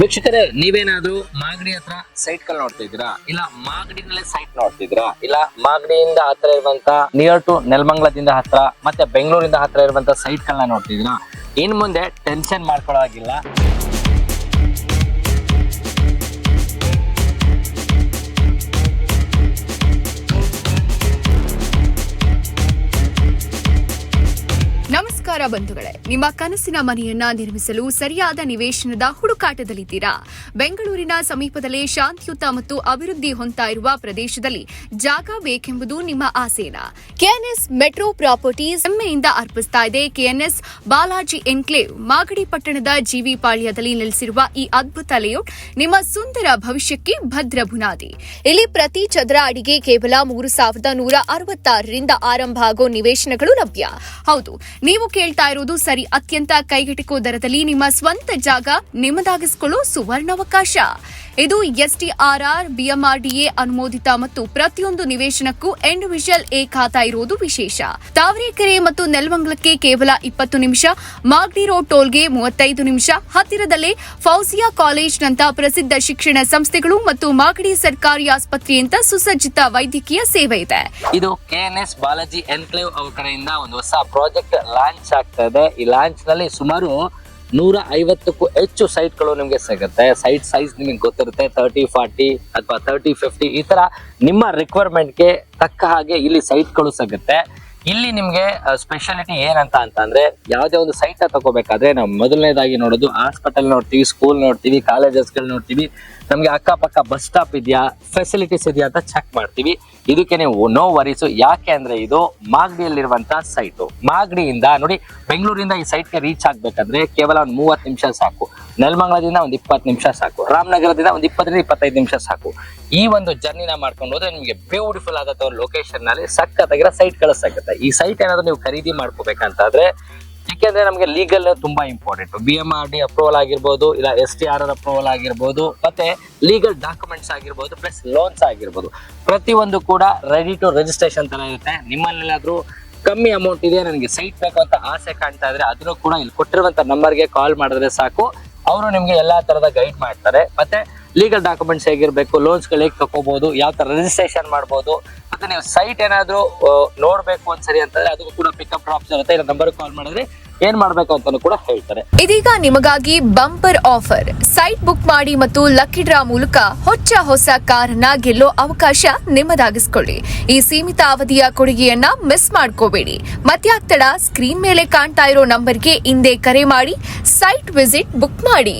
ವೀಕ್ಷಕರೇ, ನೀವೇನಾದ್ರೂ ಮಾಗಡಿ ಹತ್ರ ಸೈಟ್ಗಳು ನೋಡ್ತಾ ಇದ್ದೀರಾ ಇಲ್ಲ ಮಾಗಡಿನಲ್ಲೇ ಸೈಟ್ ನೋಡ್ತಿದ್ದೀರಾ? ಇಲ್ಲ ಮಾಗಡಿಯಿಂದ ಹತ್ರ ಇರುವಂತ ನಿಯರ್ ಟು ನೆಲಮಂಗ್ಲದಿಂದ ಹತ್ರ ಮತ್ತೆ ಬೆಂಗಳೂರಿಂದ ಹತ್ರ ಇರುವಂತ ಸೈಟ್ ಗಳನ್ನ ನೋಡ್ತಿದ್ದೀರಾ? ಇನ್ ಮುಂದೆ ಟೆನ್ಷನ್ ಮಾಡ್ಕೊಳ್ಳೋ ನಮಸ್ಕಾರ ಬಂಧುಗಳೇ. ನಿಮ್ಮ ಕನಸಿನ ಮನೆಯನ್ನ ನಿರ್ಮಿಸಲು ಸರಿಯಾದ ನಿವೇಶನದ ಹುಡುಕಾಟದಲ್ಲಿದ್ದೀರಾ? ಬೆಂಗಳೂರಿನ ಸಮೀಪದಲ್ಲೇ ಶಾಂತಿಯುತ ಮತ್ತು ಅಭಿವೃದ್ಧಿ ಹೊಂತಾ ಇರುವ ಪ್ರದೇಶದಲ್ಲಿ ಜಾಗ ಬೇಕೆಂಬುದು ನಿಮ್ಮ ಆಸೆನಾ? ಕೆಎನ್ಎಸ್ ಮೆಟ್ರೋ ಪ್ರಾಪರ್ಟೀಸ್ ಹೆಮ್ಮೆಯಿಂದ ಅರ್ಪಿಸ್ತಾ ಇದೆ ಕೆಎನ್ಎಸ್ ಬಾಲಾಜಿ ಎನ್ಕ್ಲೇವ್. ಮಾಗಡಿ ಪಟ್ಟಣದ ಜಿವಿ ಪಾಳ್ಯದಲ್ಲಿ ನೆಲೆಸಿರುವ ಈ ಅದ್ಭುತ ಲೇಔಟ್ ನಿಮ್ಮ ಸುಂದರ ಭವಿಷ್ಯಕ್ಕೆ ಭದ್ರ ಬುನಾದಿ. ಇಲ್ಲಿ ಪ್ರತಿ ಚದರ ಅಡಿಗೆ ಕೇವಲ ಮೂರು ಸಾವಿರದ ನೂರ ಅರವತ್ತಾರರಿಂದ ಆರಂಭ ಆಗೋ ನಿವೇಶನಗಳು ಲಭ್ಯ. ಹೌದು, ನೀವು ಕೇಳ್ತಾ ಇರೋದು ಸರಿ. ಅತ್ಯಂತ ಕೈಗೆಟುಕುವ ದರದಲ್ಲಿ ನಿಮ್ಮ ಸ್ವಂತ ಜಾಗ ನಿಮ್ಮದಾಗಿಸಿಕೊಳ್ಳೋ ಸುವರ್ಣಾವಕಾಶ. ಇದು ಎಸ್ಟಿಆರ್ಆರ್ ಬಿಎಂಆರ್ಡಿಎ ಅನುಮೋದಿತ ಮತ್ತು ಪ್ರತಿಯೊಂದು ನಿವೇಶನಕ್ಕೂ ಇಂಡಿವಿಜುವಲ್ ಎ ಖಾತಾ ಇರುವುದು ವಿಶೇಷ. ತಾವರೆಕೆರೆ ಮತ್ತು ನೆಲಮಂಗಲಕ್ಕೆ ಕೇವಲ ಇಪ್ಪತ್ತು ನಿಮಿಷ, ಮಾಗ್ಡಿ ರೋಡ್ ಟೋಲ್ಗೆ ಮೂವತ್ತೈದು ನಿಮಿಷ, ಹತ್ತಿರದಲ್ಲೇ ಫೌಸಿಯಾ ಕಾಲೇಜ್ನಂತ ಪ್ರಸಿದ್ಧ ಶಿಕ್ಷಣ ಸಂಸ್ಥೆಗಳು ಮತ್ತು ಮಾಗಡಿ ಸರ್ಕಾರಿ ಆಸ್ಪತ್ರೆಯಂತ ಸುಸಜ್ಜಿತ ವೈದ್ಯಕೀಯ ಸೇವೆ ಇದೆ. ಇದು ಕೆಎನ್ಎಸ್ ಎಸ್ ಬಾಲಾಜಿ ಎನ್ಕ್ಲೇವ್ ಅವರ ಕಡೆಯಿಂದ ಒಂದು ಹೊಸ ಪ್ರಾಜೆಕ್ಟ್ ಲಾಂಚ್ ಆಗ್ತಾ ಇದೆ. ಈ ಲಾಂಚ್ನಲ್ಲಿ ಸುಮಾರು ನೂರ ಐವತ್ತಕ್ಕೂ ಹೆಚ್ಚು ಸೈಟ್ಗಳು ನಿಮಗೆ ಸಿಗುತ್ತೆ. ಸೈಟ್ ಸೈಜ್ ನಿಮಗೆ ಗೊತ್ತಿರುತ್ತೆ ತರ್ಟಿ ಫಾರ್ಟಿ ಅಥವಾ ತರ್ಟಿ ಫಿಫ್ಟಿ ಈ ತರ ನಿಮ್ಮ ರಿಕ್ವೈರ್ಮೆಂಟ್ಗೆ ತಕ್ಕ ಹಾಗೆ ಇಲ್ಲಿ ಸೈಟ್ಗಳು ಸಿಗುತ್ತೆ. ಇಲ್ಲಿ ನಿಮ್ಗೆ ಸ್ಪೆಷಾಲಿಟಿ ಏನಂತ ಅಂತಂದ್ರೆ, ಯಾವ್ದೇ ಒಂದು ಸೈಟ್ ತಗೋಬೇಕಾದ್ರೆ ನಾವು ಮೊದಲನೇದಾಗಿ ನೋಡೋದು ಹಾಸ್ಪಿಟಲ್ ನೋಡ್ತೀವಿ ಸ್ಕೂಲ್ ನೋಡ್ತೀವಿ ಕಾಲೇಜಸ್ಗಳು ನೋಡ್ತೀವಿ. ನಮ್ಗೆ ಅಕ್ಕಪಕ್ಕ ಬಸ್ ಸ್ಟಾಪ್ ಇದೆಯಾ ಫೆಸಿಲಿಟೀಸ್ ಇದೆಯಾ ಅಂತ ಚೆಕ್ ಮಾಡ್ತೀವಿ. ಇದಕ್ಕೆ ನೀವು ನೋ ವರೀಸು ಯಾಕೆ ಅಂದ್ರೆ ಇದು ಮಾಗಡಿಯಲ್ಲಿರುವಂತ ಸೈಟ್ ಮಾಗಡಿಯಿಂದ ನೋಡಿ, ಬೆಂಗಳೂರಿಂದ ಈ ಸೈಟ್ಗೆ ರೀಚ್ ಆಗ್ಬೇಕಂದ್ರೆ ಕೇವಲ ಒಂದು ಮೂವತ್ತು ನಿಮಿಷ ಸಾಕು. ನೆಲಮಂಗಲದಿಂದ ಒಂದು ಇಪ್ಪತ್ತು ನಿಮಿಷ ಸಾಕು. ರಾಮನಗರದಿಂದ ಒಂದು ಇಪ್ಪತ್ತರಿಂದ ಇಪ್ಪತ್ತೈದು ನಿಮಿಷ ಸಾಕು. ಈ ಒಂದು ಜರ್ನಿನ ಮಾಡ್ಕೊಂಡು ಹೋದ್ರೆ ನಿಮಗೆ ಬ್ಯೂಟಿಫುಲ್ ಆದ ಲೊಕೇಶನ್ನಲ್ಲಿ ಸಖತ್ತಾಗಿರೋ ಸೈಟ್ಗಳು ಸಿಗುತ್ತೆ ಈ ಸೈಟ್ ಏನಾದ್ರು ನೀವು ಖರೀದಿ ಮಾಡ್ಕೋಬೇಕಂತಾದ್ರೆ ಯಾಕೆಂದ್ರೆ ನಮಗೆ ಲೀಗಲ್ ತುಂಬಾ important B M R D approval ಆಗಿರ್ಬೋದು, ಇಲ್ಲ ಎಸ್ ಟಿ ಆರ್ ಅಪ್ರೂವಲ್ ಆಗಿರ್ಬೋದು, ಮತ್ತೆ ಲೀಗಲ್ ಡಾಕ್ಯುಮೆಂಟ್ಸ್ ಆಗಿರ್ಬೋದು ಪ್ಲಸ್ ಲೋನ್ಸ್ ಆಗಿರ್ಬೋದು. ಪ್ರತಿಯೊಂದು ಕೂಡ ರೆಡಿ ಟು ರಿಜಿಸ್ಟ್ರೇಷನ್ ತರ ಇರುತ್ತೆ. ನಿಮ್ಮಲ್ಲೆಲ್ಲಾದ್ರೂ ಕಮ್ಮಿ ಅಮೌಂಟ್ ಇದೆ ನನಗೆ ಸೈಟ್ ಬೇಕು ಅಂತ ಆಸೆ ಕಾಣ್ತಾ ಇದ್ರೆ ಅದನ್ನು ಕೂಡ ಇಲ್ಲಿ ಕೊಟ್ಟಿರುವಂತ ನಂಬರ್ಗೆ ಕಾಲ್ ಮಾಡಿದ್ರೆ ಸಾಕು. ಅವರು ನಿಮ್ಗೆ ಎಲ್ಲಾ ತರದ ಗೈಡ್ ಮಾಡ್ತಾರೆ. ಮತ್ತೆ ಲೀಗಲ್ ಡಾಕ್ಯುಮೆಂಟ್ಸ್ ಹೇಗಿರಬೇಕು ಲೋನ್ಸ್ಗಳು ಹೇಗೆ ತಗೋಬಹುದು ಯಾವ ತರ ರಿಜಿಸ್ಟ್ರೇಷನ್ ಮಾಡ್ಬೋದು, ಮತ್ತೆ ನೀವು ಸೈಟ್ ಏನಾದರೂ ನೋಡಬೇಕು ಒಂದ್ಸರಿ ಅಂತಂದ್ರೆ ಅದಕ್ಕೂ ಕೂಡ ಪಿಕಪ್ ಡ್ರಾಪ್ಸ್ ಇರುತ್ತೆ. ಇಲ್ಲ ನಂಬರ್ ಕಾಲ್ ಮಾಡಿದ್ರೆ ಏನ್ ಮಾಡ್ಬೇಕು ಅಂತ ಕೂಡ ಹೇಳ್ತಾರೆ. ಇದೀಗ ನಿಮಗಾಗಿ ಬಂಪರ್ ಆಫರ್ ಸೈಟ್ ಬುಕ್ ಮಾಡಿ ಮತ್ತು ಲಕ್ಕಿ ಡ್ರಾ ಮೂಲಕ ಹೊಚ್ಚ ಹೊಸ ಕಾರನ್ನ ಗೆಲ್ಲೋ ಅವಕಾಶ ನಿಮ್ಮದಾಗಿಸ್ಕೊಳ್ಳಿ. ಈ ಸೀಮಿತ ಅವಧಿಯ ಕೊಡುಗೆಯನ್ನ ಮಿಸ್ ಮಾಡ್ಕೋಬೇಡಿ. ಮತ್ಯಾಗ್ತಡ ಸ್ಕ್ರೀನ್ ಮೇಲೆ ಕಾಣ್ತಾ ಇರೋ ನಂಬರ್ಗೆ ಹಿಂದೆ ಕರೆ ಮಾಡಿ ಸೈಟ್ ವಿಸಿಟ್ ಬುಕ್ ಮಾಡಿ.